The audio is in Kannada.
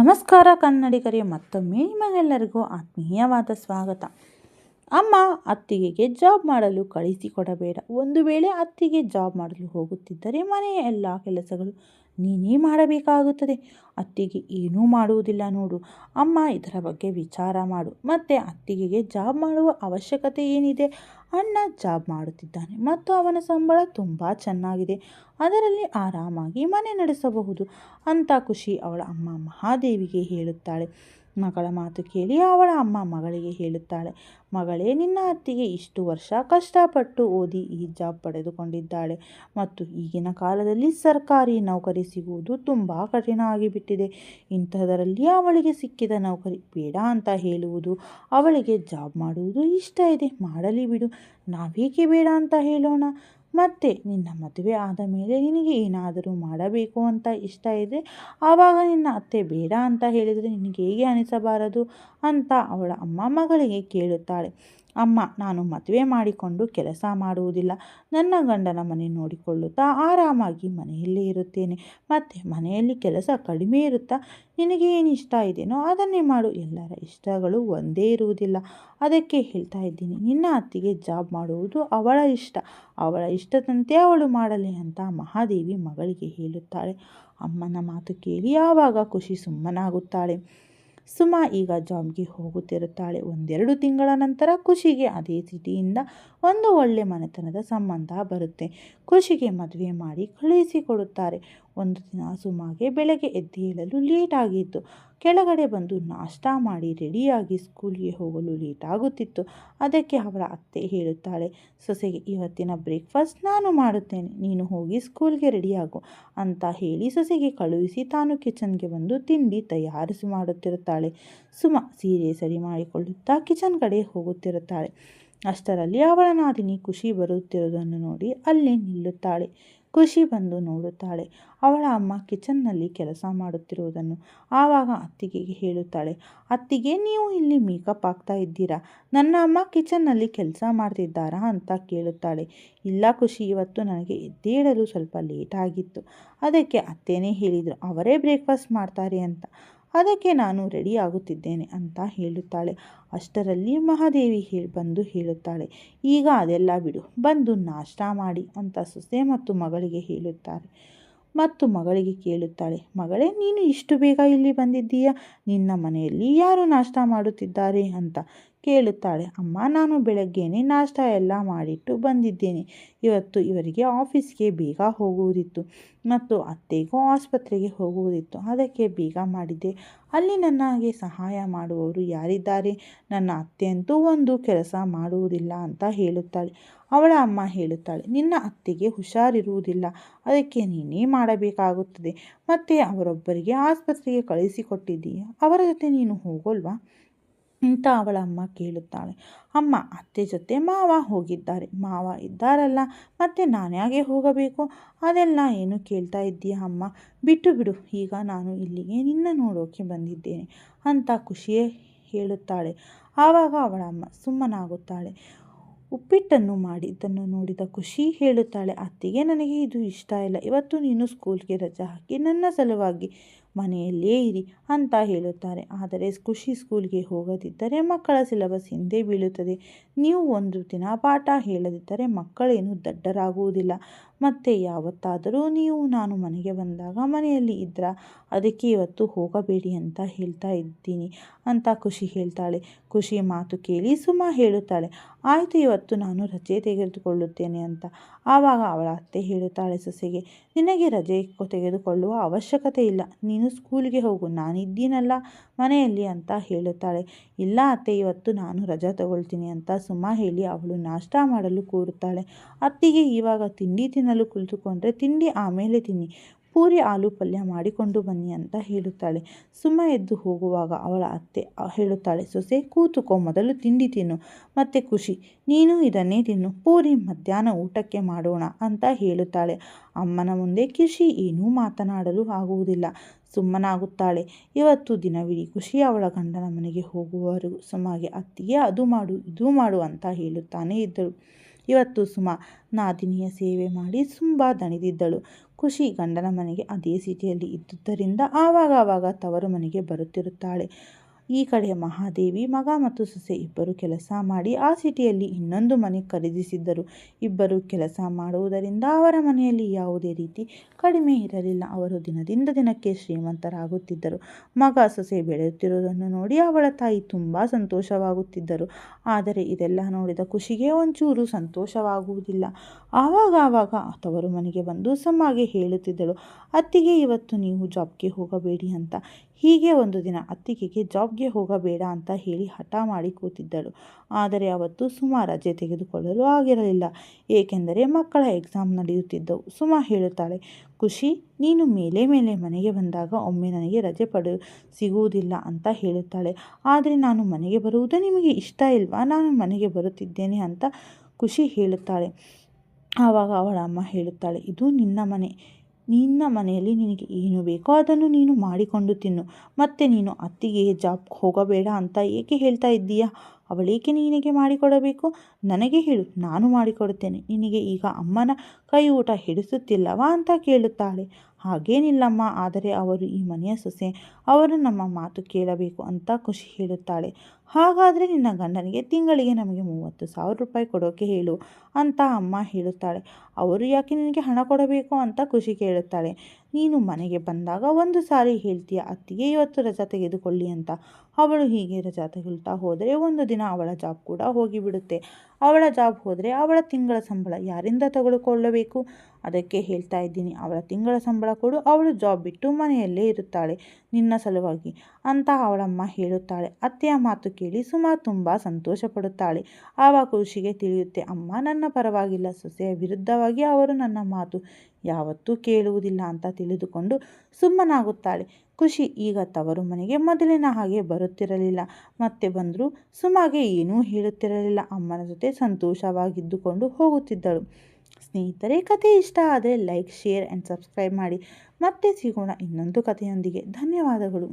ನಮಸ್ಕಾರ ಕನ್ನಡಿಗರೇ, ಮತ್ತೊಮ್ಮೆ ನಿಮಗೆಲ್ಲರಿಗೂ ಆತ್ಮೀಯವಾದ ಸ್ವಾಗತ. ಅಮ್ಮ ಅತ್ತಿಗೆಗೆ ಜಾಬ್ ಮಾಡಲು ಕಳಿಸಿಕೊಡಬೇಡ. ಒಂದು ವೇಳೆ ಅತ್ತಿಗೆ ಜಾಬ್ ಮಾಡಲು ಹೋಗುತ್ತಿದ್ದರೆ ಮನೆಯ ಎಲ್ಲ ಕೆಲಸಗಳು ನೀನೇ ಮಾಡಬೇಕಾಗುತ್ತದೆ. ಅತ್ತಿಗೆ ಏನೂ ಮಾಡುವುದಿಲ್ಲ ನೋಡು. ಅಮ್ಮ ಇದರ ಬಗ್ಗೆ ವಿಚಾರ ಮಾಡು. ಮತ್ತು ಅತ್ತಿಗೆಗೆ ಜಾಬ್ ಮಾಡುವ ಅವಶ್ಯಕತೆ ಏನಿದೆ? ಅಣ್ಣ ಜಾಬ್ ಮಾಡುತ್ತಿದ್ದಾನೆ. ಮತ್ತು ಅವನ ಸಂಬಳ ತುಂಬ ಚೆನ್ನಾಗಿದೆ. ಅದರಲ್ಲಿ ಆರಾಮಾಗಿ ಮನೆ ನಡೆಸಬಹುದು. ಅಂತ ಖುಷಿ ಅವಳ ಅಮ್ಮ ಮಹಾದೇವಿಗೆ ಹೇಳುತ್ತಾಳೆ. ಮಗಳ ಮಾತು ಕೇಳಿ ಅವಳ ಅಮ್ಮ ಮಗಳಿಗೆ ಹೇಳುತ್ತಾಳೆ. ಮಗಳೇ, ನಿನ್ನ ಅತ್ತಿಗೆ ಇಷ್ಟು ವರ್ಷ ಕಷ್ಟಪಟ್ಟು ಓದಿ ಈ ಜಾಬ್ ಪಡೆದುಕೊಂಡಿದ್ದಾಳೆ ಮತ್ತು ಈಗಿನ ಕಾಲದಲ್ಲಿ ಸರ್ಕಾರಿ ನೌಕರಿ ಸಿಗುವುದು ತುಂಬ ಕಠಿಣ ಆಗಿಬಿಟ್ಟಿದೆ. ಇಂಥದರಲ್ಲಿ ಅವಳಿಗೆ ಸಿಕ್ಕಿದ ನೌಕರಿ ಬೇಡ ಅಂತ ಹೇಳುವುದು ಅವಳಿಗೆ ಜಾಬ್ ಮಾಡುವುದು ಇಷ್ಟ ಇದೆ. ಮಾಡಲಿ ಬಿಡು ನಾವೇಕೆ ಬೇಡ ಅಂತ ಹೇಳೋಣ? ಮತ್ತು ನಿನ್ನ ಮದುವೆ ಆದ ಮೇಲೆ ನಿನಗೆ ಏನಾದರೂ ಮಾಡಬೇಕು ಅಂತ ಇಷ್ಟ ಇದೆ? ಆವಾಗ ನಿನ್ನ ಅತ್ತೆ ಬೇಡ ಅಂತ ಹೇಳಿದರೆ ನಿನಗೆ ಹೇಗೆ ಅನಿಸಬಾರದು? ಅಂತ ಅವಳ ಅಮ್ಮ ಮಗಳಿಗೆ ಕೇಳುತ್ತಾಳೆ. ಅಮ್ಮ, ನಾನು ಮದುವೆ ಮಾಡಿಕೊಂಡು ಕೆಲಸ ಮಾಡುವುದಿಲ್ಲ. ನನ್ನ ಗಂಡನ ಮನೆ ನೋಡಿಕೊಳ್ಳುತ್ತಾ ಆರಾಮಾಗಿ ಮನೆಯಲ್ಲೇ ಇರುತ್ತೇನೆ. ಮತ್ತು ಮನೆಯಲ್ಲಿ ಕೆಲಸ ಕಡಿಮೆ ಇರುತ್ತಾ? ನಿನಗೆ ಏನು ಇಷ್ಟ ಇದೆಯೋ ಅದನ್ನೇ ಮಾಡು. ಎಲ್ಲರ ಇಷ್ಟಗಳು ಒಂದೇ ಇರುವುದಿಲ್ಲ. ಅದಕ್ಕೆ ಹೇಳ್ತಾ ಇದ್ದೀನಿ. ನಿನ್ನ ಅತ್ತಿಗೆ ಜಾಬ್ ಮಾಡುವುದು ಅವಳ ಇಷ್ಟ. ಅವಳ ಇಷ್ಟದಂತೆ ಅವಳು ಮಾಡಲಿ ಅಂತ ಮಹಾದೇವಿ ಮಗಳಿಗೆ ಹೇಳುತ್ತಾಳೆ. ಅಮ್ಮನ ಮಾತು ಕೇಳಿ ಯಾವಾಗ ಖುಷಿ ಸುಮ್ಮನಾಗುತ್ತಾಳೆ. ಸುಮಾ ಈಗ ಜಾಬ್ಗೆ ಹೋಗುತ್ತಿರುತ್ತಾಳೆ. ಒಂದೆರಡು ತಿಂಗಳ ನಂತರ ಖುಷಿಗೆ ಅದೇ ಸಿಟಿಯಿಂದ ಒಂದು ಒಳ್ಳೆ ಮನೆತನದ ಸಂಬಂಧ ಬರುತ್ತೆ. ಖುಷಿಗೆ ಮದುವೆ ಮಾಡಿ ಕಳುಹಿಸಿಕೊಡುತ್ತಾರೆ. ಒಂದು ದಿನ ಸುಮಾಗೆ ಬೆಳಗ್ಗೆ ಎದ್ದೇಳಲು ಲೇಟ್ ಆಗಿತ್ತು. ಕೆಳಗಡೆ ಬಂದು ನಾಷ್ಟ ಮಾಡಿ ರೆಡಿಯಾಗಿ ಸ್ಕೂಲ್ಗೆ ಹೋಗಲು ಲೇಟ್ ಆಗುತ್ತಿತ್ತು. ಅದಕ್ಕೆ ಅವಳ ಅತ್ತೆ ಹೇಳುತ್ತಾಳೆ, ಸೊಸೆಗೆ ಇವತ್ತಿನ ಬ್ರೇಕ್ಫಾಸ್ಟ್ ನಾನು ಮಾಡುತ್ತೇನೆ. ನೀನು ಹೋಗಿ ಸ್ಕೂಲ್ಗೆ ರೆಡಿಯಾಗು ಅಂತ ಹೇಳಿ ಸೊಸೆಗೆ ಕಳುಹಿಸಿ ತಾನು ಕಿಚನ್ಗೆ ಬಂದು ತಿಂಡಿ ತಯಾರಿಸಿ ಮಾಡುತ್ತಿರುತ್ತಾಳೆ. ಸುಮ ಸೀರೆ ಸರಿ ಮಾಡಿಕೊಳ್ಳುತ್ತಾ ಕಿಚನ್ ಕಡೆ ಹೋಗುತ್ತಿರುತ್ತಾಳೆ. ಅಷ್ಟರಲ್ಲಿ ಅವಳ ನಾದಿನಿ ಖುಷಿ ಬರುತ್ತಿರುವುದನ್ನು ನೋಡಿ ಅಲ್ಲಿ ನಿಲ್ಲುತ್ತಾಳೆ. ಖುಷಿ ಬಂದು ನೋಡುತ್ತಾಳೆ. ಅವಳ ಅಮ್ಮ ಕಿಚನ್ನಲ್ಲಿ ಕೆಲಸ ಮಾಡುತ್ತಿರುವುದನ್ನು ಆವಾಗ ಅತ್ತಿಗೆಗೆ ಹೇಳುತ್ತಾಳೆ, ಅತ್ತಿಗೆ, ನೀವು ಇಲ್ಲಿ ಮೇಕಪ್ ಆಗ್ತಾ ಇದ್ದೀರಾ? ನನ್ನ ಅಮ್ಮ ಕಿಚನ್ನಲ್ಲಿ ಕೆಲಸ ಮಾಡ್ತಿದ್ದಾರಾ ಅಂತ ಕೇಳುತ್ತಾಳೆ. ಇಲ್ಲ ಖುಷಿ, ಇವತ್ತು ನನಗೆ ಎದ್ದೇಳಲು ಸ್ವಲ್ಪ ಲೇಟ್ ಆಗಿತ್ತು ಅದಕ್ಕೆ ಅತ್ತೇನೆ ಹೇಳಿದರು, ಅವರೇ ಬ್ರೇಕ್ಫಾಸ್ಟ್ ಮಾಡ್ತಾರೆ ಅಂತ. ಅದಕ್ಕೆ ನಾನು ರೆಡಿ ಆಗುತ್ತಿದ್ದೇನೆ ಅಂತ ಹೇಳುತ್ತಾಳೆ. ಅಷ್ಟರಲ್ಲಿ ಮಹಾದೇವಿ ಹೇಳಿ ಬಂದು ಹೇಳುತ್ತಾಳೆ, ಈಗ ಅದೆಲ್ಲ ಬಿಡು, ಬಂದು ನಾಷ್ಟ ಮಾಡಿ ಅಂತ ಸೊಸೆ ಮತ್ತು ಮಗಳಿಗೆ ಹೇಳುತ್ತಾರೆ. ಮತ್ತು ಮಗಳಿಗೆ ಕೇಳುತ್ತಾಳೆ, ಮಗಳೇ, ನೀನು ಇಷ್ಟು ಬೇಗ ಇಲ್ಲಿ ಬಂದಿದ್ದೀಯಾ? ನಿನ್ನ ಮನೆಯಲ್ಲಿ ಯಾರು ನಾಷ್ಟ ಮಾಡುತ್ತಿದ್ದಾರೆ? ಅಂತ. ಕೇಳುತ್ತಾಳೆ, ಅಮ್ಮ, ನಾನು ಬೆಳಗ್ಗೆನೇ ನಾಷ್ಟ ಎಲ್ಲ ಮಾಡಿಟ್ಟು ಬಂದಿದ್ದೇನೆ. ಇವತ್ತು ಇವರಿಗೆ ಆಫೀಸ್ಗೆ ಬೇಗ ಹೋಗುವುದಿತ್ತು ಮತ್ತು ಅತ್ತೆಗೂ ಆಸ್ಪತ್ರೆಗೆ ಹೋಗುವುದಿತ್ತು. ಅದಕ್ಕೆ ಬೇಗ ಮಾಡಿದ್ದೆ ಅಲ್ಲಿ ನನಗೆ ಸಹಾಯ ಮಾಡುವವರು ಯಾರಿದ್ದಾರೆ? ನನ್ನ ಅತ್ತೆಯಂತೂ ಒಂದು ಕೆಲಸ ಮಾಡುವುದಿಲ್ಲ ಅಂತ ಹೇಳುತ್ತಾಳೆ. ಅವಳ ಅಮ್ಮ ಹೇಳುತ್ತಾಳೆ, ನಿನ್ನ ಅತ್ತೆಗೆ ಹುಷಾರಿರುವುದಿಲ್ಲ. ಅದಕ್ಕೆ ನೀನೇ ಮಾಡಬೇಕಾಗುತ್ತದೆ. ಮತ್ತು ಅವರೊಬ್ಬರಿಗೆ ಆಸ್ಪತ್ರೆಗೆ ಕಳಿಸಿಕೊಟ್ಟಿದ್ದೀಯ? ಅವರ ಜೊತೆ ನೀನು ಹೋಗೋಲ್ವಾ? ಅಂತ ಅವಳ ಅಮ್ಮ ಕೇಳುತ್ತಾಳೆ. ಅಮ್ಮ, ಅತ್ತೆ ಜೊತೆ ಮಾವ ಹೋಗಿದ್ದಾರೆ. ಮಾವ ಇದ್ದಾರಲ್ಲ, ಮತ್ತೆ ನಾನ್ಯಾಗೆ ಹೋಗಬೇಕು? ಅದೆಲ್ಲ ಏನು ಕೇಳ್ತಾ ಇದ್ದೀಯ ಅಮ್ಮ? ಬಿಟ್ಟು ಬಿಡು, ಈಗ ನಾನು ಇಲ್ಲಿಗೆ ನಿನ್ನ ನೋಡೋಕೆ ಬಂದಿದ್ದೇನೆ ಅಂತ ಖುಷಿಯೇ ಹೇಳುತ್ತಾಳೆ. ಆವಾಗ ಅವಳ ಅಮ್ಮ ಸುಮ್ಮನಾಗುತ್ತಾಳೆ. ಉಪ್ಪಿಟ್ಟನ್ನು ಮಾಡಿದ್ದನ್ನು ನೋಡಿದ ಖುಷಿ ಹೇಳುತ್ತಾಳೆ. ಅತ್ತಿಗೆ ನನಗೆ ಇದು ಇಷ್ಟ ಇಲ್ಲ. ಇವತ್ತು ನೀನು ಸ್ಕೂಲ್ಗೆ ರಜೆ ಹಾಕಿ ನನ್ನ ಸಲುವಾಗಿ ಮನೆಯಲ್ಲೇ ಇರಿ ಅಂತ ಹೇಳುತ್ತಾರೆ. ಆದರೆ ಖುಷಿ ಸ್ಕೂಲ್ಗೆ ಹೋಗದಿದ್ದರೆ ಮಕ್ಕಳ ಸಿಲೆಬಸ್ ಹಿಂದೆ ಬೀಳುತ್ತದೆ. ನೀವು ಒಂದು ದಿನ ಪಾಠ ಹೇಳದಿದ್ದರೆ ಮಕ್ಕಳೇನು ದಡ್ಡರಾಗುವುದಿಲ್ಲ. ಮತ್ತೆ ಯಾವತ್ತಾದರೂ ನೀವು, ನಾನು ಮನೆಗೆ ಬಂದಾಗ ಮನೆಯಲ್ಲಿ ಇದ್ರ, ಅದಕ್ಕೆ ಇವತ್ತು ಹೋಗಬೇಡಿ ಅಂತ ಹೇಳ್ತಾ ಇದ್ದೀನಿ ಅಂತ ಖುಷಿ ಹೇಳ್ತಾಳೆ. ಖುಷಿ ಮಾತು ಕೇಳಿ ಸುಮ ಹೇಳುತ್ತಾಳೆ, ಆಯಿತು ಇವತ್ತು ನಾನು ರಜೆ ತೆಗೆದುಕೊಳ್ಳುತ್ತೇನೆ ಅಂತ. ಆವಾಗ ಅವಳ ಅತ್ತೆ ಹೇಳುತ್ತಾಳೆ ಸೊಸೆಗೆ, ನಿನಗೆ ರಜೆ ತೆಗೆದುಕೊಳ್ಳುವ ಅವಶ್ಯಕತೆ ಇಲ್ಲ. ನೀನು ಸ್ಕೂಲ್ಗೆ ಹೋಗು, ನಾನಿದ್ದೀನಲ್ಲ ಮನೆಯಲ್ಲಿ ಅಂತ ಹೇಳುತ್ತಾಳೆ. ಇಲ್ಲ ಅತ್ತೆ, ಇವತ್ತು ನಾನು ರಜಾ ತಗೊಳ್ತೀನಿ ಅಂತ ಸುಮ್ಮ ಹೇಳಿ ಅವಳು ನಾಷ್ಟ ಮಾಡಲು ಕೂರುತ್ತಾಳೆ. ಅತ್ತಿಗೆ ಇವಾಗ ತಿಂಡಿ ತಿನ್ನಲು ಕುಳಿತುಕೊಂಡ್ರೆ ತಿಂಡಿ ಆಮೇಲೆ ತಿನ್ನಿ. ಪೂರಿ ಆಲೂ ಪಲ್ಯ ಮಾಡಿಕೊಂಡು ಬನ್ನಿ ಅಂತ ಹೇಳುತ್ತಾಳೆ. ಸುಮ್ಮ ಎದ್ದು ಹೋಗುವಾಗ ಅವಳ ಅತ್ತೆ ಹೇಳುತ್ತಾಳೆ, ಸೊಸೆ, ಕೂತುಕೋ, ಮೊದಲು ತಿಂಡಿ ತಿನ್ನು, ಮತ್ತೆ ಖುಷಿ. ನೀನು ಇದನ್ನೇ ತಿನ್ನು, ಪೂರಿ ಮಧ್ಯಾಹ್ನ ಊಟಕ್ಕೆ ಮಾಡೋಣ ಅಂತ ಹೇಳುತ್ತಾಳೆ. ಅಮ್ಮನ ಮುಂದೆ ಖುಷಿ, ಏನೂ ಮಾತನಾಡಲು ಆಗುವುದಿಲ್ಲ. ಸುಮ್ಮನಾಗುತ್ತಾಳೆ. ಇವತ್ತು ದಿನವಿಡೀ ಖುಷಿ ಅವಳ ಗಂಡನ ಮನೆಗೆ ಹೋಗುವವರೆಗೂ. ಸುಮಾಗೆ ಅತ್ತಿಗೆ ಅದು ಮಾಡು, ಇದು ಮಾಡು ಅಂತ ಹೇಳುತ್ತಾನೆ ಇದ್ದಳು. ಇವತ್ತು ಸುಮ, ನಾದಿನಿಯ ಸೇವೆ ಮಾಡಿ, ತುಂಬ ದಣಿದಿದ್ದಳು. ಖುಷಿ ಗಂಡನ ಮನೆಗೆ ಅದೇ ಸಿಟಿಯಲ್ಲಿ ಇದ್ದುದರಿಂದ ಆವಾಗ ಆವಾಗ ತವರು ಮನೆಗೆ ಬರುತ್ತಿರುತ್ತಾಳೆ. ಈ ಕಡೆ ಮಹಾದೇವಿ, ಮಗ ಮತ್ತು ಸೊಸೆ ಇಬ್ಬರು ಕೆಲಸ ಮಾಡಿ ಆ ಸಿಟಿಯಲ್ಲಿ ಇನ್ನೊಂದು ಮನೆ ಖರೀದಿಸಿದ್ದರು. ಇಬ್ಬರು ಕೆಲಸ ಮಾಡುವುದರಿಂದ ಅವರ ಮನೆಯಲ್ಲಿ ಯಾವುದೇ ರೀತಿ ಕಡಿಮೆ ಇರಲಿಲ್ಲ. ಅವರು ದಿನದಿಂದ ದಿನಕ್ಕೆ ಶ್ರೀಮಂತರಾಗುತ್ತಿದ್ದರು. ಮಗ, ಸೊಸೆ ಬೆಳೆಯುತ್ತಿರುವುದನ್ನು ನೋಡಿ ಅವಳ ತಾಯಿ ತುಂಬ ಸಂತೋಷವಾಗುತ್ತಿದ್ದರು. ಆದರೆ ಇದೆಲ್ಲ ನೋಡಿದ ಖುಷಿಗೆ ಒಂಚೂರು ಸಂತೋಷವಾಗುವುದಿಲ್ಲ. ಆವಾಗ ಆವಾಗ ತವರು ಮನೆಗೆ ಬಂದು ಸಮ್ಮಗೆ ಹೇಳುತ್ತಿದ್ದಳು. ಅತ್ತಿಗೆ, ಇವತ್ತು ನೀವು ಜಾಬ್ಗೆ ಹೋಗಬೇಡಿ ಅಂತ ಹೀಗೆ ಒಂದು ದಿನ ಅತ್ತಿಗೆಗೆ ಜಾಬ್ಗೆ ಹೋಗಬೇಡ ಅಂತ ಹೇಳಿ ಹಠ ಮಾಡಿ ಕೂತಿದ್ದಳು. ಆದರೆ ಅವತ್ತು ಸುಮಾ ರಜೆ ತೆಗೆದುಕೊಳ್ಳಲು ಆಗಿರಲಿಲ್ಲ. ಏಕೆಂದರೆ ಮಕ್ಕಳ ಎಕ್ಸಾಮ್ ನಡೆಯುತ್ತಿದ್ದವು. ಸುಮಾ ಹೇಳುತ್ತಾಳೆ, ಖುಷಿ, ನೀನು ಮೇಲೆ ಮೇಲೆ ಮನೆಗೆ ಬಂದಾಗ ಒಮ್ಮೆ ನನಗೆ ರಜೆ ಪಡೆ, ಸಿಗುವುದಿಲ್ಲ ಅಂತ ಹೇಳುತ್ತಾಳೆ. ಆದರೆ ನಾನು ಮನೆಗೆ ಬರುವುದು ನಿಮಗೆ ಇಷ್ಟ ಇಲ್ವಾ? ನಾನು ಮನೆಗೆ ಬರುತ್ತಿದ್ದೇನೆ ಅಂತ ಖುಷಿ ಹೇಳುತ್ತಾಳೆ. ಆವಾಗ ಅವಳ ಅಮ್ಮ ಹೇಳುತ್ತಾಳೆ, ಇದು ನಿನ್ನ ಮನೆ. ನಿನ್ನ ಮನೆಯಲ್ಲಿ ನಿನಗೆ ಏನು ಬೇಕೋ ಅದನ್ನು ನೀನು ಮಾಡಿಕೊಂಡು ತಿನ್ನು. ಮತ್ತೆ ನೀನು ಅತ್ತಿಗೆ ಜಾಬ್ಗೆ ಹೋಗಬೇಡ ಅಂತ ಏಕೆ ಹೇಳ್ತಾ ಇದ್ದೀಯಾ? ಅವಳೇಕೆ ನಿನಗೆ ಮಾಡಿಕೊಡಬೇಕು? ನನಗೆ ಹೇಳು, ನಾನು ಮಾಡಿಕೊಡುತ್ತೇನೆ. ನಿನಗೆ ಈಗ ಅಮ್ಮನ ಕೈ ಊಟ ಹಿಡಿಸುತ್ತಿಲ್ಲವಾ ಅಂತ ಕೇಳುತ್ತಾಳೆ. ಹಾಗೇನಿಲ್ಲಮ್ಮ, ಆದರೆ ಅವರು ಈ ಮನೆಯ ಸೊಸೆ, ಅವರು ನಮ್ಮ ಮಾತು ಕೇಳಬೇಕು ಅಂತ ಖುಷಿ ಹೇಳುತ್ತಾಳೆ. ಹಾಗಾದರೆ ನಿನ್ನ ಗಂಡನಿಗೆ ತಿಂಗಳಿಗೆ ನಮಗೆ ಮೂವತ್ತು ಸಾವಿರ ರೂಪಾಯಿ ಕೊಡೋಕೆ ಹೇಳು ಅಂತ ಅಮ್ಮ ಹೇಳುತ್ತಾಳೆ. ಅವರು ಯಾಕೆ ನಿನಗೆ ಹಣ ಕೊಡಬೇಕು ಅಂತ ಖುಷಿ ಕೇಳುತ್ತಾಳೆ. ನೀನು ಮನೆಗೆ ಬಂದಾಗ ಒಂದು ಸಾರಿ ಹೇಳ್ತೀಯ, ಅತ್ತಿಗೆ ಇವತ್ತು ರಜಾ ತೆಗೆದುಕೊಳ್ಳಿ ಅಂತ. ಅವಳು ಹೀಗೆ ರಜಾ ತೆಗೆಳ್ತಾ ಹೋದರೆ ಒಂದು ದಿನ ಅವಳ ಜಾಬ್ ಕೂಡ ಹೋಗಿಬಿಡುತ್ತೆ. ಅವಳ ಜಾಬ್ ಹೋದರೆ ಅವಳ ತಿಂಗಳ ಸಂಬಳ ಯಾರಿಂದ ತೆಗೆದುಕೊಳ್ಳಬೇಕು ಅದಕ್ಕೆ ಹೇಳ್ತಾ ಇದ್ದೀನಿ, ಅವಳ ತಿಂಗಳ ಸಂಬಳ ಕೊಡು, ಅವಳು ಜಾಬ್ ಬಿಟ್ಟು ಮನೆಯಲ್ಲೇ ಇರುತ್ತಾಳೆ ನಿನ್ನ ಸಲುವಾಗಿ ಅಂತ ಅವಳಮ್ಮ ಹೇಳುತ್ತಾಳೆ. ಅತ್ತೆಯ ಮಾತು ಕೇಳಿ ಸುಮಾ ತುಂಬ ಸಂತೋಷ ಪಡುತ್ತಾಳೆ ಆವಾಗ ಖುಷಿಗೆ ತಿಳಿಯುತ್ತೆ, ಅಮ್ಮ, ನನ್ನ ಪರವಾಗಿಲ್ಲ. ಸೊಸೆಯ ವಿರುದ್ಧವಾಗಿ ಅವರು ನನ್ನ ಮಾತು ಯಾವತ್ತೂ ಕೇಳುವುದಿಲ್ಲ ಅಂತ ತಿಳಿದುಕೊಂಡು ಸುಮ್ಮನಾಗುತ್ತಾಳೆ. ಖುಷಿ ಈಗ ತವರು ಮನೆಗೆ ಮೊದಲಿನ ಹಾಗೆ ಬರುತ್ತಿರಲಿಲ್ಲ. ಮತ್ತೆ ಬಂದರೂ ಸುಮಾಗೆ ಏನೂ ಹೇಳುತ್ತಿರಲಿಲ್ಲ. ಅಮ್ಮನ ಜೊತೆ ಸಂತೋಷವಾಗಿದ್ದುಕೊಂಡು ಹೋಗುತ್ತಿದ್ದಳು. ಸ್ನೇಹಿತರೆ, ಕತೆ ಇಷ್ಟ ಆದರೆ ಲೈಕ್, ಶೇರ್ ಆ್ಯಂಡ್ ಸಬ್ಸ್ಕ್ರೈಬ್ ಮಾಡಿ. ಮತ್ತೆ ಸಿಗೋಣ ಇನ್ನೊಂದು ಕಥೆಯೊಂದಿಗೆ ಧನ್ಯವಾದಗಳು.